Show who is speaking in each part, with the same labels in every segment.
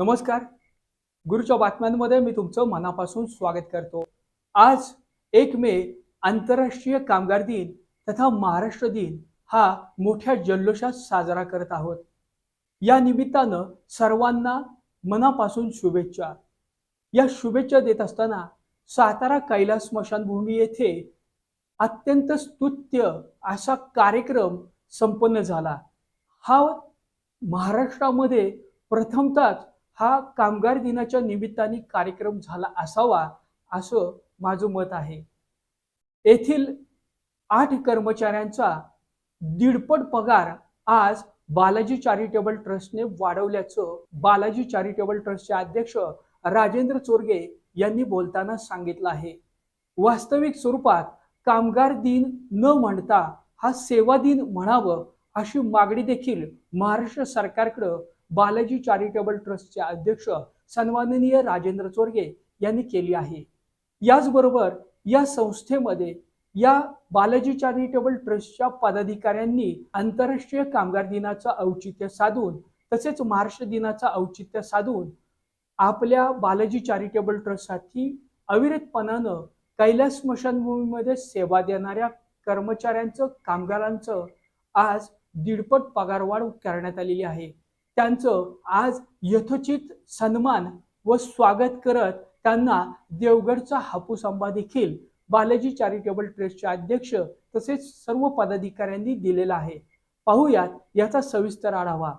Speaker 1: नमस्कार. गुरुच्या बातम्यांमध्ये मी तुमचं मनापासून स्वागत करतो. आज एक मे आंतरराष्ट्रीय कामगार दिन तथा महाराष्ट्र दिन हा मोठ्या जल्लोषात साजरा करत आहोत. या निमित्तानं सर्वांना मनापासून शुभेच्छा. या शुभेच्छा देत असताना सातारा कैलास स्मशानभूमी येथे अत्यंत स्तुत्य असा कार्यक्रम संपन्न झाला. हा महाराष्ट्रामध्ये प्रथमतःच हा कामगार दिनाच्या निमित्ताने कार्यक्रम झाला असावा असं माझं मत आहे. येथील आठ कर्मचाऱ्यांचा दीडपट पगार आज बालाजी चॅरिटेबल ट्रस्टने वाढवल्याचं बालाजी चॅरिटेबल ट्रस्टचे अध्यक्ष राजेंद्र चोरगे यांनी बोलताना सांगितलं आहे. वास्तविक स्वरूपात कामगार दिन न म्हणता हा सेवा दिन म्हणावं अशी मागणी देखील महाराष्ट्र सरकारकडं बालाजी चॅरिटेबल ट्रस्टचे अध्यक्ष सन्माननीय राजेंद्र चोरगे यांनी केली आहे. याचबरोबर या संस्थेमध्ये या बालाजी चॅरिटेबल ट्रस्टच्या पदाधिकाऱ्यांनी आंतरराष्ट्रीय कामगार दिनाचं औचित्य साधून तसेच महाराष्ट्र दिनाचं औचित्य साधून आपल्या बालाजी चॅरिटेबल ट्रस्टसाठी अविरतपणानं कैलास स्मशानभूमीमध्ये सेवा देणाऱ्या कर्मचाऱ्यांचं कामगारांचं आज दीडपट पगारवाढ करण्यात आलेली आहे. त्यांचं आज यथोचित सन्मान व स्वागत करत त्यांना देवगडचा हापूस आंबा देखील बालाजी चॅरिटेबल ट्रस्टचे अध्यक्ष तसेच सर्व पदाधिकाऱ्यांनी दिलेला आहे. पाहूयात याचा सविस्तर आढावा.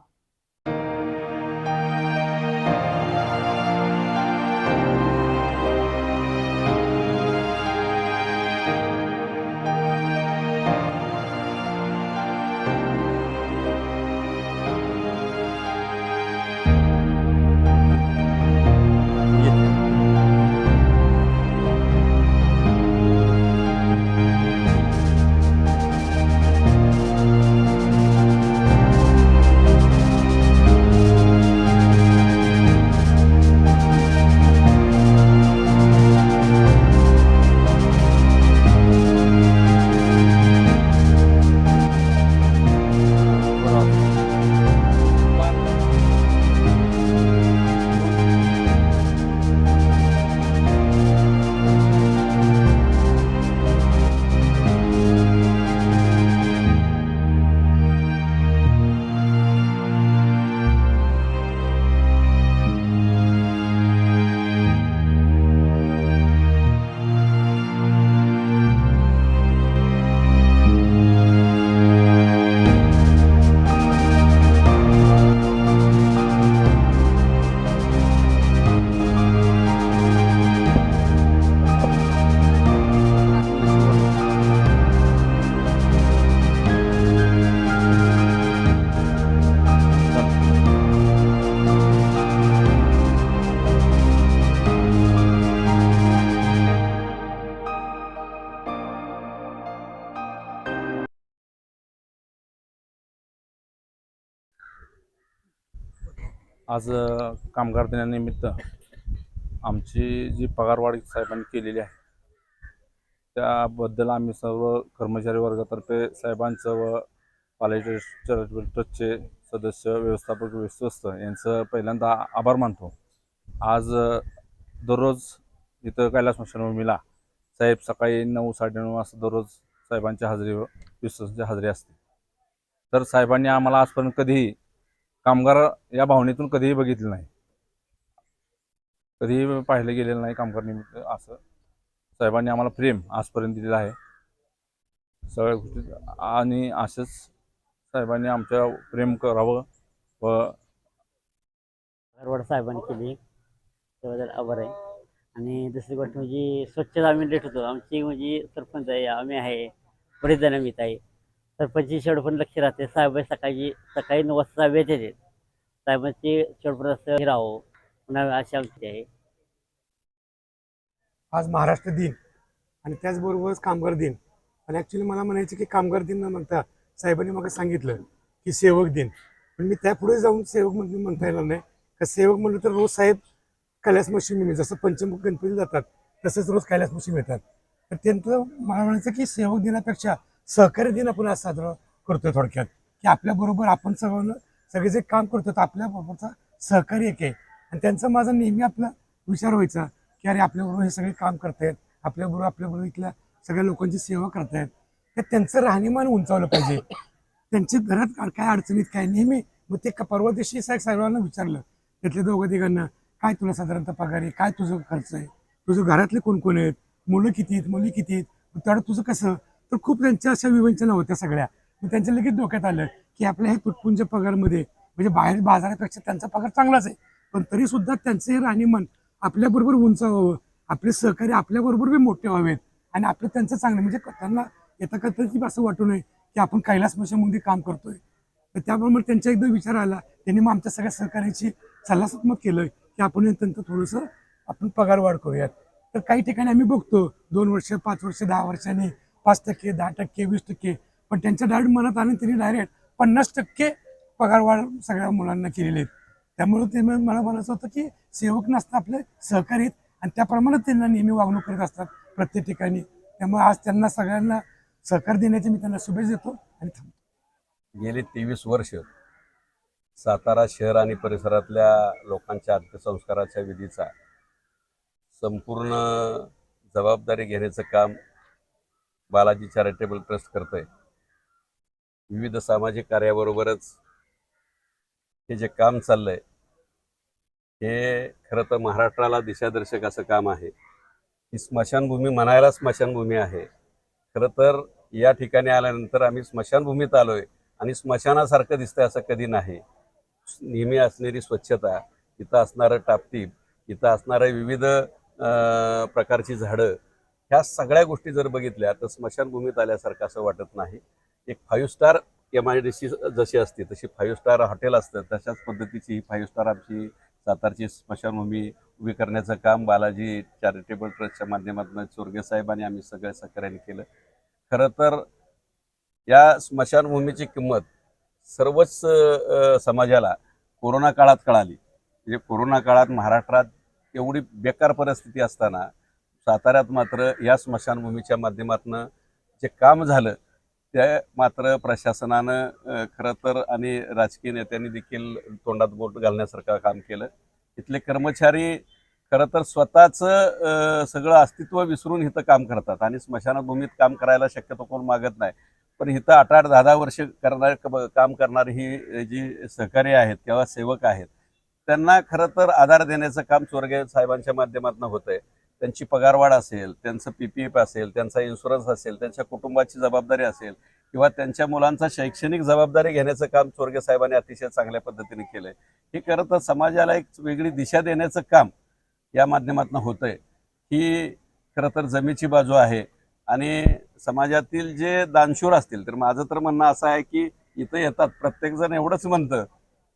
Speaker 2: आज कामगार दिनानिमित्त आमची जी पगारवाढ साहेबांनी केलेली आहे त्याबद्दल आम्ही सर्व कर्मचारी वर्गातर्फे साहेबांचं व कॉलेज चॅरिटेबल ट्रस्टचे सदस्य व्यवस्थापक विश्वस्त यांचं पहिल्यांदा आभार मानतो. आज दररोज इथं कैलास स्मशानभूमीला साहेब सकाळी नऊ साडेनऊ वाजता दररोज साहेबांची हजेरी व विश्वस्तांची हजेरी असते. तर साहेबांनी आम्हाला आजपर्यंत कधीही कामगार या भावनेतून कधीही बघितलं नाही. कधीही पाहिलं गेलेलं नाही कामगार निमित्त असं. साहेबांनी आम्हाला प्रेम आजपर्यंत दिलेलं आहे. सगळ्या गोष्टी आणि असंच साहेबांनी आमच्या प्रेम करावं व
Speaker 3: धारवाड साहेबांनी केली. त्याबद्दल आभार आहे. आणि दुसरी गोष्ट म्हणजे स्वच्छता आम्ही लेट होतो. आमची म्हणजे सरपंच आहे आम्ही आहे बरेच जण मीत आहे. सरपंचची शेड पण लक्ष राहते. साहेब सकाळी सकाळी नऊ वाजता साहेब येते साहेबांची शेड असं हे पुन्हा अशी आमची आहे.
Speaker 4: आज महाराष्ट्र दिन आणि त्याचबरोबरच कामगार दिन. आणि ॲक्च्युली मला म्हणायचं की कामगार दिन न म्हणता साहेबांनी मग सांगितलं की सेवक दिन. पण मी त्यापुढे जाऊन सेवक म्हणून म्हणता येणार नाही. का सेवक म्हणलं तर रोज साहेब कैलास मशीन म्हणजे जसं पंचमुख गणपती जातात तसंच रोज कैलास मशीन येतात. तर त्यांचं मला म्हणायचं की सेवक दिनापेक्षा सहकारी दिन आपण आज साजरा करतोय थोडक्यात. की आपल्याबरोबर आपण सगळं सगळे जे काम करतो तर आपल्याबरोबरचा सहकारी एक आहे. आणि त्यांचा माझा नेहमी आपला विचार व्हायचा की अरे आपल्याबरोबर हे सगळे काम करतायत आपल्याबरोबर आपल्याबरोबर इथल्या सगळ्या लोकांची सेवा करतायत. तर त्यांचं राहणीमान उंचावलं पाहिजे. त्यांच्या घरात काय अडचणीत काय नेहमी मग ते परवा दिवशी साहेब सर्वांना विचारलं त्यातल्या दोघं तिघांना काय तुला साधारणतः पगार आहे? काय तुझं खर्च आहे? तुझं घरातले कोण कोण आहेत? मुलं किती आहेत? मुली किती आहेत? मग तेवढं तुझं कसं तर खूप त्यांच्या अशा विवंचना होत्या सगळ्या. मग त्यांच्या लगेच डोक्यात आलं की आपल्या हे तुटपुंज पगारमध्ये म्हणजे बाहेर बाजारापेक्षा त्यांचा पगार चांगलाच आहे. पण तरी सुद्धा त्यांचं हे राहणीमान आपल्याबरोबर उंचावावं आपले सहकारी आपल्याबरोबर बी मोठे व्हावेत. आणि आपलं त्यांचं चांगलं म्हणजे त्यांना येता करता असं वाटू नये की आपण कैलास मशामध्ये काम करतोय. तर त्याबरोबर त्यांचा एकदा विचार आला त्यांनी मग आमच्या सगळ्या सहकार्याची सल्लासत्मक केलं की आपण हे त्यांचं थोडंसं आपण पगार वाढ करूयात. तर काही ठिकाणी आम्ही बघतो दोन वर्ष पाच वर्ष दहा वर्षांनी पाच टक्के दहा टक्के वीस टक्के. पण त्यांच्या डायरेक्ट मनात आणि त्यांनी डायरेक्ट पन्नास टक्के पगारवाढ सगळ्या मुलांना केलेले आहेत. त्यामुळे ते मला म्हणायचं होतं की सेवक नसतं आपले सहकारी आहेत आणि त्याप्रमाणे त्यांना नेहमी वागणूक करत असतात प्रत्येक ठिकाणी. त्यामुळे आज त्यांना सगळ्यांना सहकार देण्याची मी त्यांना शुभेच्छा देतो आणि थांबतो.
Speaker 5: गेले तेवीस वर्ष सातारा शहर आणि परिसरातल्या लोकांच्या अंत्यसंस्काराच्या विधीचा संपूर्ण जबाबदारी घेण्याचं काम बालाजी चॅरिटेबल ट्रस्ट करतंय. विविध सामाजिक कार्याबरोबरच हे जे काम चाललंय हे खरं तर महाराष्ट्राला दिशादर्शक असं काम आहे. ही स्मशानभूमी म्हणायला स्मशानभूमी आहे. खरं तर या ठिकाणी आल्यानंतर आम्ही स्मशानभूमीत आलोय आणि स्मशानासारखं दिसतंय असं कधी नाही. नेहमी असणारी स्वच्छता इथं असणारं टापटीप इथं असणारं विविध प्रकारची झाडं ह्या सगळ्या गोष्टी जर बघितल्या तर स्मशानभूमीत आल्यासारखं असं वाटत नाही. एक five star M I D C जशी असते तशी फाईव्ह स्टार हॉटेल असतं तशाच पद्धतीची ही फाईव्ह स्टार आमची सातारची स्मशानभूमी उभी करण्याचं काम बालाजी चॅरिटेबल ट्रस्टच्या माध्यमातून चोरगे साहेबांनी आम्ही सगळ्या सहकार्याने केलं. खरं तर या स्मशानभूमीची किंमत सर्वच समाजाला कोरोना काळात कळाली. म्हणजे कोरोना काळात महाराष्ट्रात एवढी बेकार परिस्थिती असताना साताऱ्यात मात्र या स्मशानभूमीच्या माध्यमातून जे काम झालं ते मात्र प्रशासनानं खरं तर आणि राजकीय नेत्यांनी देखील तोंडात बोट घालण्यासारखं काम केलं. इथले कर्मचारी खरं तर स्वतःचं सगळं अस्तित्व विसरून इथं काम करतात आणि स्मशानभूमीत काम करायला शक्यतो कोण मागत नाही. पण इथं आठ आठ दहा दहा वर्ष करणार काम करणारी ही जी सहकारी आहेत किंवा सेवक आहेत त्यांना खरं तर आधार देण्याचं काम चोरगे साहेबांच्या माध्यमातून होतंय. त्यांची पगारवाढ असेल त्यांचं पी असेल त्यांचा इन्शुरन्स असेल त्यांच्या कुटुंबाची जबाबदारी असेल किंवा त्यांच्या मुलांचा शैक्षणिक जबाबदारी घेण्याचं काम चोरगे साहेबांनी अतिशय चांगल्या पद्धतीने केलंय. हे खरं तर समाजाला एक वेगळी दिशा देण्याचं काम या माध्यमातून होतंय. ही खरं तर जमेची बाजू आहे आणि समाजातील जे दानशूर असतील तर माझं तर म्हणणं असं आहे की इथं येतात प्रत्येकजण एवढंच म्हणतं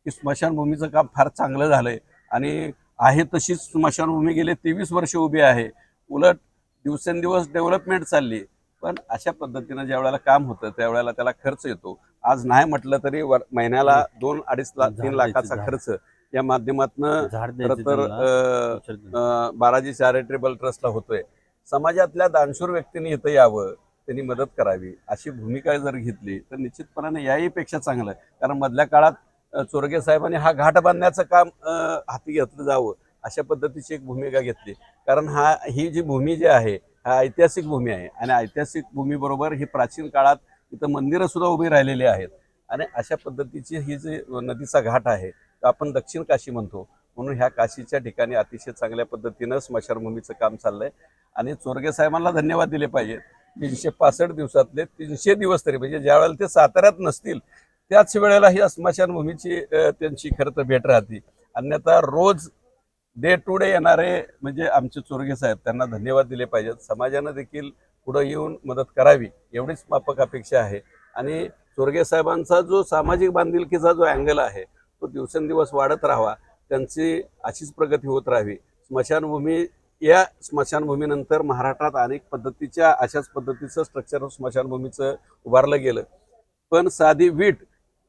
Speaker 5: की स्मशानभूमीचं काम फार चांगलं झालंय आणि आहे तशीच स्मशानभूमी गेले तेवीस वर्ष उभी आहे. उलट दिवसेंदिवस डेव्हलपमेंट चालली. पण अशा पद्धतीनं ज्या वेळेला काम होतं त्यावेळेला त्याला खर्च येतो. आज नाही म्हटलं तरी महिन्याला दोन अडीच लाख तीन लाखाचा. खर्च. या माध्यमातनं तर बालाजी चॅरिटेबल ट्रस्टला होतोय. समाजातल्या दानशूर व्यक्तींनी इथं यावं त्यांनी मदत करावी अशी भूमिका जर घेतली तर निश्चितपणाने याही पेक्षा चांगलं. कारण मधल्या काळात चोरगे साहेबांनी हा घाट बांधण्याचं काम हाती घेतलं जावं अशा पद्धतीची एक भूमिका घेतली. कारण हा ही जी भूमी जी आहे हा ऐतिहासिक भूमी आहे आणि ऐतिहासिक भूमीबरोबर ही प्राचीन काळात इथं मंदिरं सुद्धा उभी राहिलेली आहेत. आणि अशा पद्धतीची ही जी नदीचा घाट आहे तो आपण दक्षिण काशी म्हणतो. म्हणून ह्या काशीच्या ठिकाणी अतिशय चांगल्या पद्धतीनं स्मशानभूमीचं काम चाललंय. आणि चोरगे साहेबांना धन्यवाद दिले पाहिजेत. तीनशे पासष्ट दिवसातले तीनशे दिवस तरी म्हणजे ज्यावेळेला ते साताऱ्यात नसतील त्याच वेळेला ही स्मशानभूमीची त्यांची खरं तर भेट राहते. अन्यथा रोज डे टू डे येणारे म्हणजे आमचे चोरगे साहेब त्यांना धन्यवाद दिले पाहिजेत. समाजानं देखील पुढं येऊन मदत करावी एवढीच मापक अपेक्षा आहे. आणि चोरगे साहेबांचा जो सामाजिक बांधिलकीचा जो अँगल आहे तो दिवसेंदिवस वाढत राहावा त्यांची अशीच प्रगती होत राहावी. स्मशानभूमी या स्मशानभूमीनंतर महाराष्ट्रात अनेक पद्धतीच्या अशाच पद्धतीचं स्ट्रक्चर स्मशानभूमीचं उभारलं गेलं. पण साधी वीट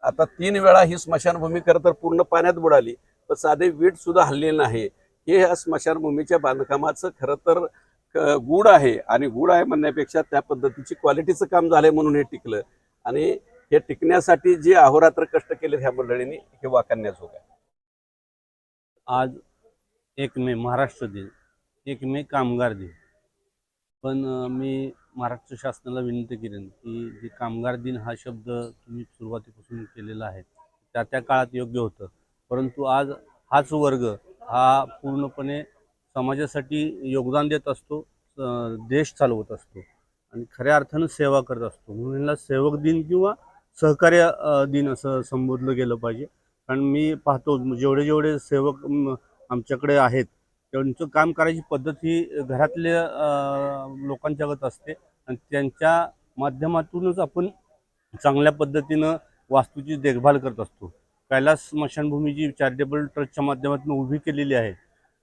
Speaker 5: आता तीन वेळा ही स्मशानभूमी खरं तर पूर्ण पाण्यात बुडाली पण साधे वीट सुद्धा हल्लेली नाही. हे या स्मशानभूमीच्या बांधकामाचं खरं तर गुड गूढ आहे आणि गुड आहे म्हणण्यापेक्षा त्या पद्धतीची क्वालिटीचं काम झालंय म्हणून हे टिकलं. आणि हे टिकण्यासाठी जे अहोरात्र कष्ट केले ह्या मंडळींनी हे वाखाणण्याजोग आहे.
Speaker 6: आज एक मे महाराष्ट्र दिन एक मे कामगार दिन. पण मी महाराष्ट्र शासनाला विनंती करेन की जे कामगार दिन हा शब्द तुम्ही सुरुवातीपासून केलेला आहे त्या त्या काळात योग्य होतं. परंतु आज हाच वर्ग हा पूर्णपणे समाजासाठी योगदान देत असतो देश चालवत असतो आणि खऱ्या अर्थानं सेवा करत असतो. म्हणून सेवक दिन किंवा सहकार्य दिन असं संबोधलं गेलं पाहिजे. कारण मी पाहतो जेवढे जेवढे सेवक आमच्याकडे आहेत त्यांचं काम करायची पद्धत ही घरातल्या लोकांच्यागत असते. आणि त्यांच्या माध्यमातूनच आपण चांगल्या पद्धतीनं वास्तूची देखभाल करत असतो. कैलास स्मशानभूमी जी चॅरिटेबल ट्रस्टच्या माध्यमातून उभी केलेली आहे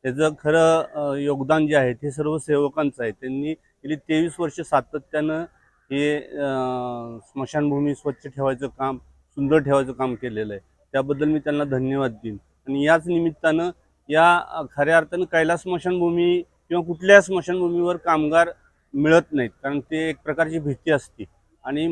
Speaker 6: त्याचं खरं योगदान जे आहे ते सर्व सेवकांचं आहे. त्यांनी गेली तेवीस वर्ष सातत्यानं हे स्मशानभूमी स्वच्छ ठेवायचं काम सुंदर ठेवायचं काम केलेलं आहे. त्याबद्दल मी त्यांना धन्यवाद देईन. आणि याच निमित्तानं या खऱ्या अर्थानं कैलास स्मशानभूमी किंवा कुठल्या स्मशानभूमीवर कामगार मिळत नाहीत कारण ते एक प्रकारची भीती असते. आणि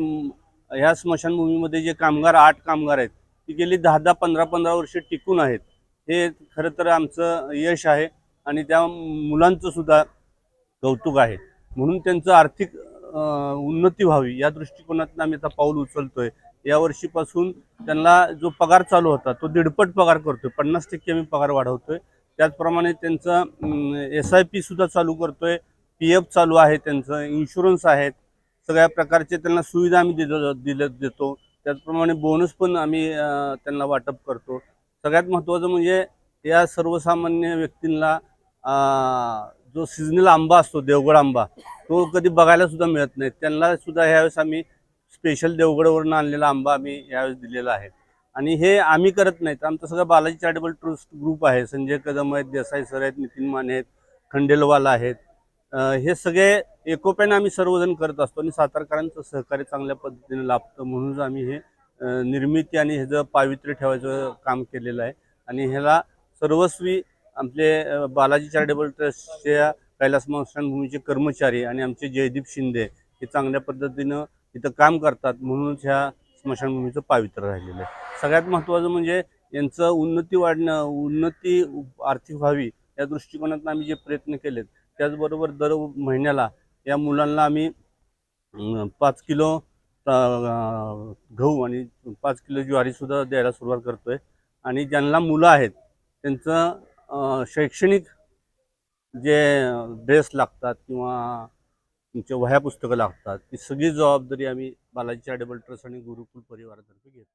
Speaker 6: ह्या स्मशानभूमीमध्ये जे कामगार आठ कामगार आहेत ती गेली दहा दहा पंधरा पंधरा वर्ष टिकून आहेत. हे खरं तर आमचं यश आहे आणि त्या मुलांचं सुद्धा कौतुक आहे. म्हणून त्यांचं आर्थिक उन्नती व्हावी या दृष्टिकोनातून आम्ही आता पाऊल उचलतोय. या वर्षीपासून त्यांना जो पगार चालू होता तो दीडपट पगार करतोय. पन्नास टक्के आम्ही पगार वाढवतोय. त्याचप्रमाणे त्यांचं एस आय पी सुद्धा चालू करतोय. पी एफ चालू आहे त्यांचं इन्शुरन्स आहेत. सगळ्या प्रकारचे त्यांना सुविधा आम्ही दिलं दिल्या देतो. त्याचप्रमाणे बोनस पण आम्ही त्यांना वाटप करतो. सगळ्यात महत्त्वाचं म्हणजे या सर्वसामान्य व्यक्तींना जो सिजनल आंबा असतो देवगड आंबा तो कधी बघायला सुद्धा मिळत नाही. त्यांना सुद्धा ह्यावेळेस आम्ही स्पेशल देवगडवरून आणलेला आंबा आम्ही यावेळेस दिलेला आहे. आणि हे आम्ही करत नाही तर आमचं सगळं बालाजी चॅरिटेबल ट्रस्ट ग्रुप आहे. संजय कदम आहेत देसाई सर आहेत नितीन माने आहेत खंडेलवाल आहेत. हे सगळे एकोप्याने आम्ही सर्वजण करत असतो आणि सातारकरांचं सहकार्य चांगल्या पद्धतीने लाभतं म्हणूनच आम्ही हे निर्मिती आणि ह्याचं पावित्र्य ठेवायचं काम केलेलं आहे. आणि ह्याला सर्वस्वी आपले बालाजी चॅरिटेबल ट्रस्टच्या कैलास स्मशानभूमीचे कर्मचारी आणि आमचे जयदीप शिंदे हे चांगल्या पद्धतीनं इथं काम करतात म्हणूनच ह्या स्मशानभूमीचं पावित्र्य राहिलेलं आहे. सगळ्यात महत्त्वाचं म्हणजे यांचं उन्नती वाढणं उन्नती आर्थिक व्हावी या दृष्टिकोनातून आम्ही जे प्रयत्न केलेत त्याचबरोबर दर महिन्याला या मुलांना आम्ही पाच किलो गहू आणि पाच किलो ज्वारीसुद्धा द्यायला सुरुवात करतोय. आणि ज्यांना मुलं आहेत त्यांचं शैक्षणिक जे ड्रेस लागतात किंवा तुमच्या वह्या पुस्तकं लागतात ती सगळी जबाबदारी आम्ही बालाजी चॅरिटेबल ट्रस्ट आणि गुरुकुल परिवारातर्फे घेतो.